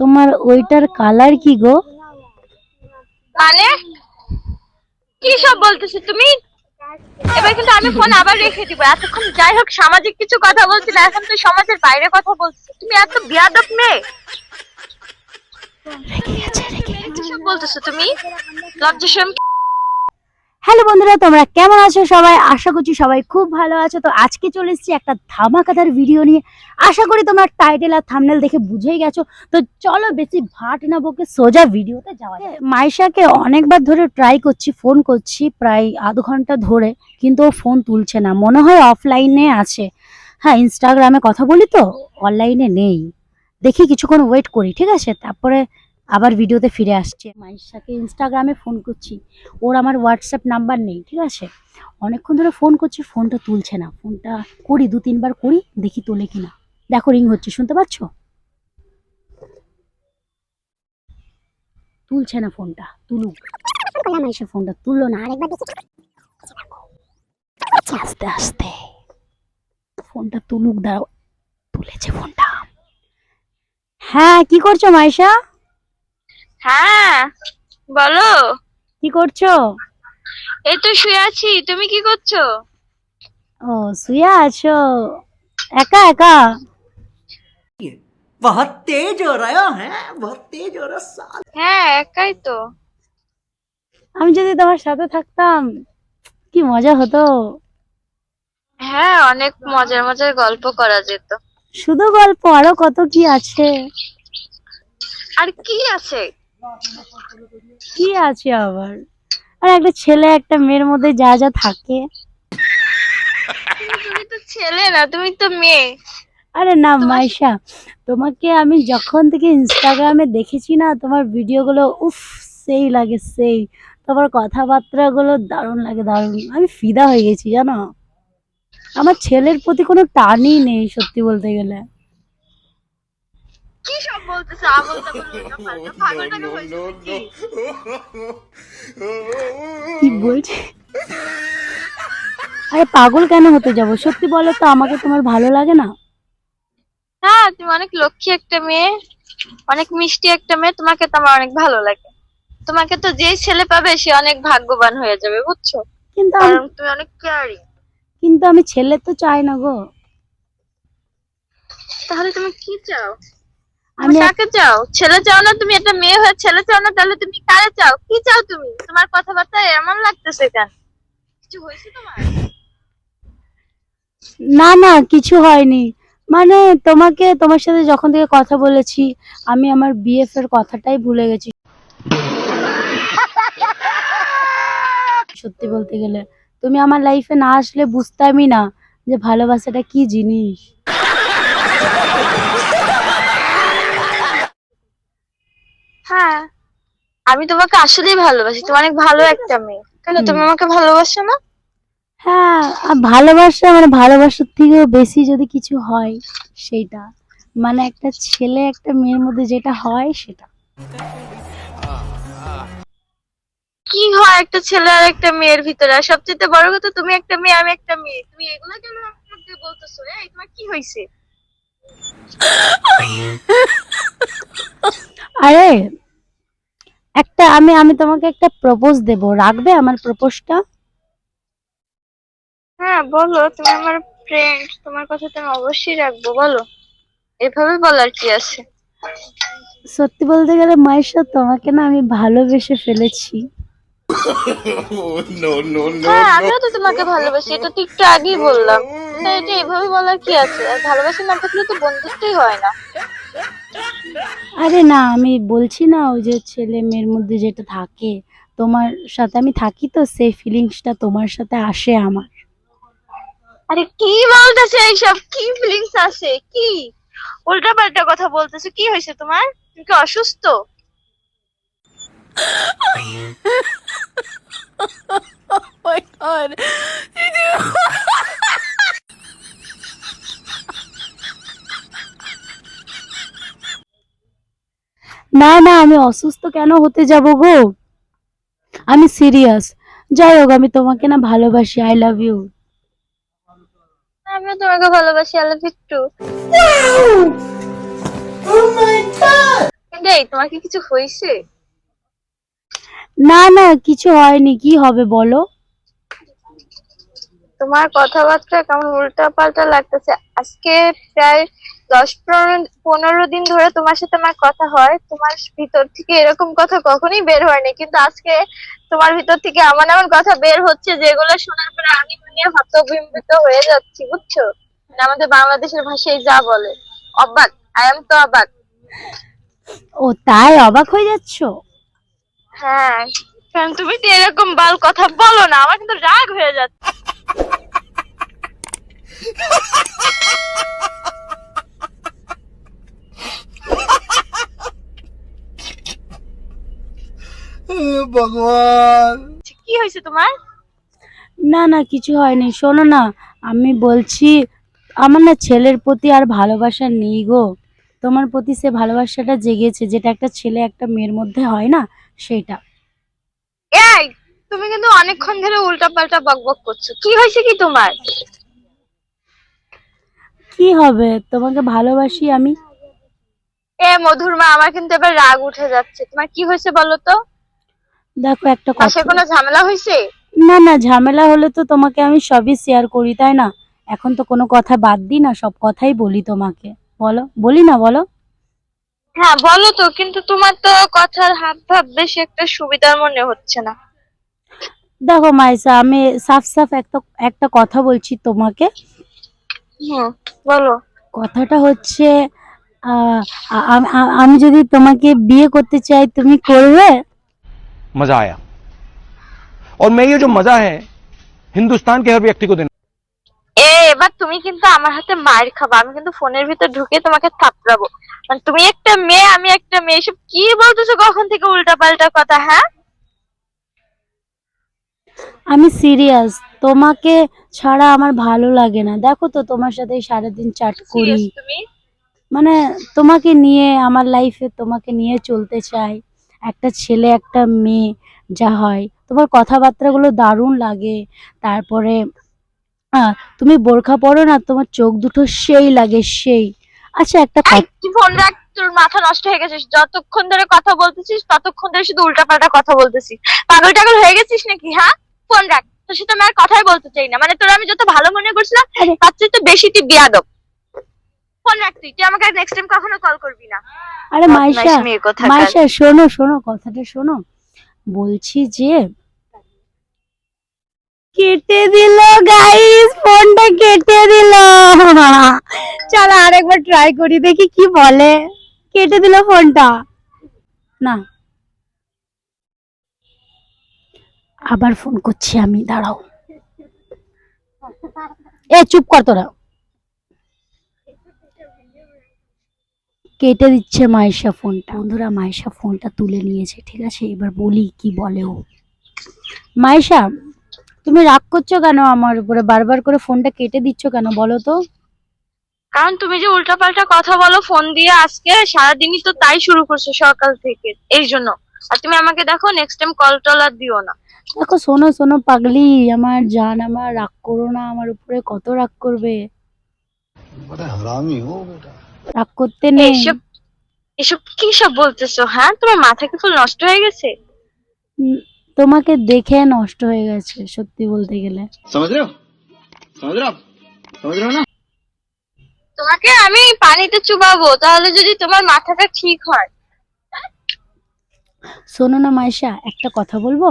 তোমার ওইটার কালার কি গো? মানে? কি সব বলতেছো তুমি? এবার কিন্তু আমি ফোন আবার রেখে দিব। এতক্ষণ যাই হোক সামাজিক কিছু কথা বলছি না এখন তো সমাজের বাইরে কথা বলছি। তুমি এত বিয়াদব মেয়ে। রেখে গেছে রেখে কি সব বলতেছো তুমি? লজ্জা শরম হ্যালো বন্ধুরা, তোমরা কেমন আছো সবাই? আশা করছি সবাই খুব ভালো আছো। তো আজকে চলে এসেছি একটা ধামাকাদার ভিডিও নিয়ে। আশা করি তোমরা টাইটেল আর থামনেল দেখে বুঝেই গেছো। তো চলো বেশি ভাট না বকে সোজা ভিডিওতে যাওয়া যাক। মাইশাকে অনেকবার ধরে ট্রাই করছি ফোন করছি প্রায় আধ ঘণ্টা ধরে, কিন্তু ও ফোন তুলছে না। মনে হয় অফলাইনে আছে। হ্যাঁ ইনস্টাগ্রামে কথা বলি তো অনলাইনে নেই। দেখি কিছুক্ষণ ওয়েট করি, ঠিক আছে? তারপরে আবার ভিডিওতে ফিরে আসছে। মাইশাকে ইনস্টাগ্রামে ফোন করছি। ওর আমার হোয়াটসঅ্যাপ নাম্বার নেই ঠিক আছে? অনেকক্ষণ ধরে ফোন করছি ফোনটা তুলছে না। ফোনটা করি দু তিনবার করি দেখি তোলে কিনা। দেখো রিং হচ্ছে শুনতে পাচ্ছ? তুলছে না ফোনটা তুলুক। ফোনটা তুললো না আরেকবার আচ্ছা, আস্তে আস্তে। ফোনটা তুলুক দাঁড়াও। তুলেছে ফোনটা হ্যাঁ কি করছ মাইশা? হ্যাঁ বলো। কি করছ? এই তো শুয়ে আছি তুমি কি করছ? ও শুয়ে আছো। একা একা? বহুত তেজ হো রহা হ্যাঁ বহুত তেজ হো রহা সাল। হ্যাঁ একাই তো। আমি যদি তোমার সাথে থাকতাম কি মজা হতো। হ্যাঁ অনেক মজার মজার গল্প করা যেত। শুধু গল্প আরও কত কি আছে। আর কি আছে? কি আছে আবার? আর একটা ছেলে একটা মেয়ের মধ্যে যা যা থাকে। তুমি তো ছেলে না তুমি তো মেয়ে। আরে না মাইশা তোমাকে আমি যখন থেকে ইনস্টাগ্রামে দেখেছি না তোমার ভিডিওগুলো উফ সেই লাগে সেই। তোমার কথাবার্তা গুলো দারুণ লাগে দারুণ। আমি ফিদা হয়ে গেছি জানো? আমার ছেলের প্রতি কোনো টানই নেই সত্যি বলতে গেলে। সব বলতেছো আবল? কি বলছি? আরে পাগল কেন হতে যাব? সত্যি বলো তো আমাকে তোমার ভালো লাগে না? হ্যাঁ তুমি অনেক লক্ষ্মী একটা মেয়ে অনেক মিষ্টি একটা মেয়ে তোমাকে তো আমার অনেক ভালো লাগে। তোমাকে তো যেই ছেলে পাবে সে অনেক ভাগ্যবান হয়ে যাবে বুঝছ? কিন্তু তুমি অনেক কেয়ারিং কিন্তু আমি ছেলে তো চাই না গো। তাহলে তুমি কি চাও? আমি কাকে চাও? ছেলে চাও না তুমি? একটা মেয়ে হয়ে ছেলে চাও না তাহলে তুমি কারে চাও? কি চাও তুমি? তোমার কথাবার্তা এমন লাগতেছে কেন? কিছু হয়েছে তোমার? না না কিছু হয়নি। মানে তোমাকে তোমার সাথে যখন থেকে কথা বলেছি আমি আমার বিএফ এর কথাটাই ভুলে গেছি। সত্যি বলতে গেলে তুমি আমার লাইফে না আসলে বুঝতামই না যে ভালোবাসাটা কি জিনিস। হ্যাঁ। আমি তোমাকে আসলেই ভালোবাসি। তুমি অনেক ভালো একটা মেয়ে। কেন? তুমি আমাকে ভালোবাসো না? হ্যাঁ ভালোবাসা মানে ভালোবাসার থেকেও বেশি যদি কিছু হয় সেইটা মানে একটা ছেলে একটা মেয়ের মধ্যে যেটা হয় সেটা। কি হয় একটা ছেলে আর একটা মেয়ের ভিতরে? আর সবচেয়ে বড় কথা তুমি একটা মেয়ে আমি একটা মেয়ে। তুমি এগুলো কেন আমাকে বলতেছো? এই তোমার কি হয়েছে? আরে আমি আমি তোমাকে একটা প্রপোজ দেব। রাখবে আমার প্রপোজটা হ্যাঁ বলো তুমি আমার ফ্রেন্ড তোমার কথা তো আমি অবশ্যই রাখব বলো। এভাবে বলার কি আছে? সত্যি বলতে গেলে মায়েশা তোমাকে না আমি ভালোবেসে ফেলেছি। হ্যাঁ আমিও তো তোমাকে ভালোবাসি এটা তো একটু আগেই বললাম। এটা এভাবে বলার কি আছে? আর ভালোবাসা না থাকলে তো বন্ধুত্বই হয় না। আরে না আমি বলছি না ওই যে ছেলে মেয়ের মধ্যে যেটা থাকে তোমার সাথে আমি থাকি তো সেই ফিলিংসটা তোমার সাথে আসে আমার। আরে কি বলতেছে এইসব? কি ফিলিংস আসে কি? উল্টা পাল্টা কথা বলতেছে কি হয়েছে তোমার? তুমি কি অসুস্থ? না না আমি অসুস্থ কেন হতে যাব গো? আমি সিরিয়াস যাই হোক আমি তোমাকে না ভালোবাসি আই লাভ ইউ আমিও তোমাকে ভালোবাসি আই লাভ ইউ টু তোমার কি কিছু হয়েছে? না না কিছু হয়নি কি হবে বলো? তোমার কথাবার্তা কেমন উল্টা পাল্টা লাগতেছে। আজকে প্রায় দশ পনেরো পনেরো দিন ধরে তোমার সাথে আমার কথা হয়। তোমার ভিতর থেকে এরকম কথা কখনোই বের হয়নি। কিন্তু আজকে তোমার ভিতর থেকে এমন এমন কথা বের হচ্ছে যেগুলো শোনার পরে আমি মানে হতবিম্বিত হয়ে যাচ্ছি বুঝছ? মানে আমাদের বাংলাদেশের ভাষায় যা বলে। অবাক আই এম তো অবাক। ও তাই অবাক হয়ে যাচ্ছ? হ্যাঁ। কারণ তুমি তো এরকম বাল কথা বলো না আমার কিন্তু রাগ হয়ে যাচ্ছে। ভগবান। আচ্ছা, কি হয়েছে তোমার? না না কিছু হয়নি। শোনো না আমি বলছি আমার না ছেলের প্রতি আর ভালোবাসা নেই গো। তোমার প্রতি সে ভালোবাসাটা জেগেছে যেটা একটা ছেলে একটা মেয়ের মধ্যে হয় না সেটা। এই তুমি কিন্তু অনেকক্ষণ ধরে উল্টা উল্টাপাল্টা বকবক করছ। কি হয়েছে কি তোমার? কি হবে? তোমাকে ভালোবাসি আমি? এ মধুর মা আমার কিন্তু এবার রাগ উঠে যাচ্ছে। তোমার কি হয়েছে বলো তো? দেখো একটা কথা। কোনো ঝামেলা হয়েছে? না না ঝামেলা হলে তো তোমাকে আমি সবই শেয়ার করি তাই না? এখন তো কোনো কথা বাদ দিই না সব কথাই বলি তোমাকে। বলো বলি না বলো। হ্যাঁ বলো তো কিন্তু তোমার তো কথার হাব ভাব বেশি একটা সুবিধার মনে হচ্ছে না। দেখো মাইসা আমি সাফ সাফ একটা একটা কথা বলছি তোমাকে। হুম বলো। কথাটা হচ্ছে আমি যদি তোমাকে বিয়ে করতে চাই তুমি করবে? मजा आया और मैं ये जो मजा है हिंदुस्तान के हर व्यक्ति को देना এ এবার তুমি কিন্তু আমার হাতে মার খাবা আমি কিন্তু ফোনের ভিতর ঢুকে তোমাকে থাপড়াবো মানে তুমি একটা মেয়ে আমি একটা মেয়ে এসব কি বলতেছো কখন থেকে উল্টা পাল্টা কথা হ্যাঁ আমি সিরিয়াস তোমাকে ছাড়া আমার ভালো লাগে না দেখো তো তোমার সাথে সারাদিন চাট করি Serious তুমি মানে তোমাকে নিয়ে আমার লাইফে তোমাকে নিয়ে চলতে চাই একটা ছেলে একটা মেয়ে যা হয়। তোমার কথাবার্তাগুলো দারুণ লাগে। তারপরে তুমি বোরখা পরো না তোমার চোখ দুটো সেই লাগে সেই। আচ্ছা একটা ফোন রাখ তোর মাথা নষ্ট হয়ে গেছিস যতক্ষণ ধরে কথা বলতেছিস ততক্ষণ ধরে শুধু উল্টাপাল্টা কথা বলতেছিস। পাগল টাগল হয়ে গেছিস নাকি হ্যাঁ? ফোন রাখ তোর সাথে আমি আর কথাই বলতে চাই না। মানে তোর আমি যত ভালো মনে করছিলাম তার চেয়ে তো বেশি তুই বিয়াদব। ফোন রাখ তুই তুই আমাকে নেক্সট টাইম কখনো কল করবি না। আরে মাইশা। মাইশা শোনো শোনো কথাটা শোনো। বলছি যে কেটে দিল গাইস ফোনটা কেটে দিল। চলো আরেকবার ট্রাই করি দেখি কি বলে। কেটে দিল ফোনটা। না। আবার ফোন করছি আমি দাঁড়াও। এ চুপ কর তোরা। কেটে দিচ্ছে মায়েশা ফোনটা। বন্ধুরা মায়েশা ফোনটা তুলে নিয়েছে ঠিক আছে? এবার বলি কি বলে ও। মায়েশা তুমি রাগ করছ কেন আমার উপরে? বারবার করে ফোনটা কেটে দিচ্ছ কেন বলো তো? কারণ তুমি যে উল্টাপাল্টা কথা বলো ফোন দিয়ে আজকে সারাদিনই তো তাই শুরু করছ সকাল থেকে এই জন্য। আর তুমি আমাকে দেখো নেক্সট টাইম কল টল আর দিও না। দেখো শোনো শোনো পাগলি আমার জান আমার রাগ করো না আমার উপরে কত রাগ করবে? হারামি ও বেটা। রাগ করতে নেই। এসব এসব কি সব বলতেছো হ্যাঁ? তোমার মাথা কি ফুল নষ্ট হয়ে গেছে? তোমাকে দেখে নষ্ট হয়ে গেছে সত্যি বলতে গেলে। তোমাকে আমি পানিতে চুবাবো তাহলে যদি তোমার মাথাটা ঠিক হয়। শোনো না মাইশা একটা কথা বলব?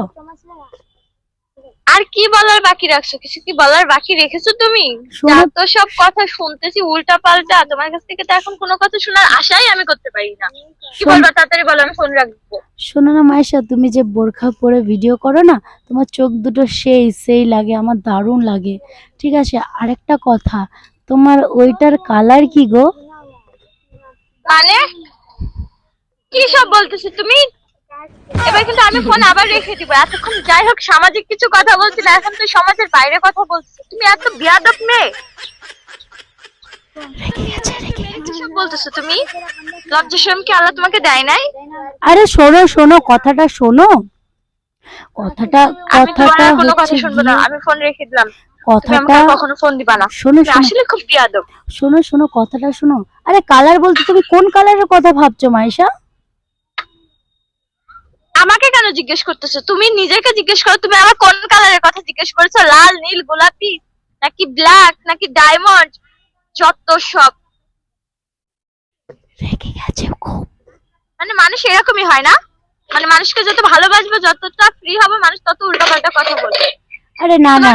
আর কি বলার বাকি রাখছো? কিছু কি বলার বাকি রেখেছো তুমি? শোনো। তো সব কথা শুনতেছি উল্টা পাল্টা তোমার কাছ থেকে তো এখন কোনো কথা শোনার আশাই আমি করতে পারি না। কি বলবা? তাড়াতাড়ি বলো আমি ফোন রাখব। শোনো না মাইশা তুমি যে বোরখা পরে ভিডিও করো না তোমার চোখ দুটো সেই সেই লাগে আমার দারুণ লাগে। ঠিক আছে আরেকটা কথা তোমার ওইটার কালার কি গো? মানে? কি সব বলতেছো তুমি? এবার কিন্তু আমি ফোন আবার রেখে দিব। এতক্ষণ যাই হোক সামাজিক কিছু কথা বলছি না এখন তো সমাজের বাইরে কথা বলছো। তুমি এত বিয়াদব মেয়ে। রেগে গেছে রেগে কি সব বলতেছো তুমি? লজ্জা শরম কি আল্লাহ তোমাকে দেয় নাই? আরে শোনো শোনো কথাটা শোনো। কথাটা কথাটা আর কোনো কথা শুনব না আমি ফোন রেখে দিলাম। তুমি কথাটা কখনো ফোন দিবা না। শোনো আসলে খুব বিয়াদব। শোনো শোনো কথাটা শোনো। আরে কালার বলতে তুমি কোন কালারের কথা ভাবছ মাইশা আমাকে কেন জিজ্ঞেস করতেছো? তুমি নিজেকে জিজ্ঞেস করো তুমি আমার কোন কালারের কথা জিজ্ঞেস করেছ? লাল নীল গোলাপি নাকি ব্ল্যাক নাকি ডায়মন্ড যত সব। রেগে গেছে খুব। মানে মানুষ এরকমই হয় না? মানে মানুষকে যত ভালোবাসবে যতটা ফ্রি হবে মানুষ তত উল্টাপাল্টা কথা বলবে। আরে না না।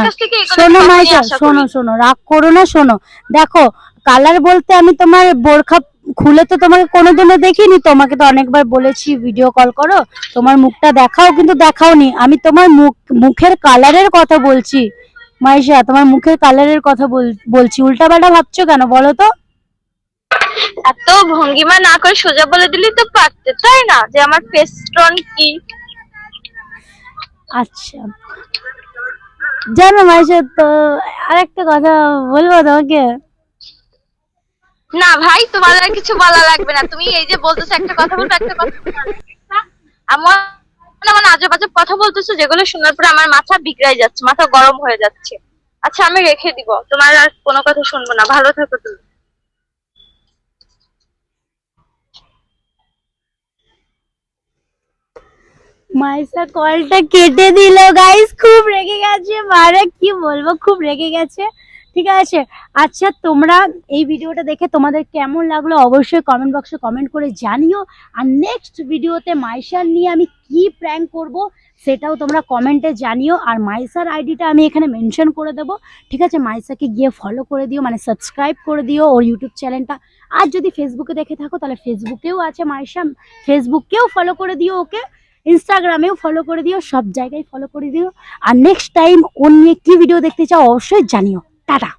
শোনো আশা শোনো শোনো রাগ করো না শোনো। দেখো কালার বলতে আমি তোমার বোরখা খুলে তো তোমাকে কোনোদিনও দেখিনি তোমাকে তো অনেকবার বলেছি ভিডিও কল করো তোমার মুখটা দেখাও কিন্তু দেখাওনি। আমি তোমার মুখ মুখের কালারের কথা বলছি। মাইশা তোমার মুখের কালারের কথা বল- বলছি। উল্টাপাল্টা ভাবছ কেন বলো তো। এত ভঙ্গিমা না করে সোজা বলে দিলি তো পারতে তাই না? যে আমার ফেস টোন কি? আচ্ছা। জানো মাইশা তো আরেকটা কথা বলব তোমাকে। না ভাই, তোমার আর কিছু বলা লাগবে না। তুমি এই যে বলতেছো একটা কথা বলব, একটা কথা আমার আমার আজব আজব কথা বলতেছো, যেগুলো শোনার পরে আমার মাথা বিগড়াই যাচ্ছে, মাথা গরম হয়ে যাচ্ছে। আচ্ছা আমি রেখে দিব, তোমার আর কোনো কথা শুনব না। ভালো থাকো তুমি। মাইসা কলটা কেটে দিল গাইস খুব রেগে গেছে। মারা, কি বলব? খুব রেগে গেছে। ঠিক আছে? আচ্ছা তোমরা এই ভিডিওটা দেখে তোমাদের কেমন লাগল অবশ্যই কমেন্ট বক্সে কমেন্ট করে জানিও। আর নেক্সট ভিডিওতে মাইশার নিয়ে আমি কি প্র্যাঙ্ক করব সেটাও তোমরা কমেন্টে জানিও। আর মাইসার আইডিটা আমি এখানে মেনশন করে দেবো। ঠিক আছে? মাইসাকে গিয়ে ফলো করে দিও মানে সাবস্ক্রাইব করে দিও ওর ইউটিউব চ্যানেলটা আর যদি ফেসবুকে দেখে থাকো, তাহলে ফেসবুকেও আছে মাইশা। ফেসবুককেও ফলো করে দিও ওকে। ইনস্টাগ্রামেও ফলো করে দিও, সব জায়গায় ফলো করে দিও। আর নেক্সট টাইম ওর নিয়ে কি ভিডিও দেখতে চাও অবশ্যই জানিও। 大大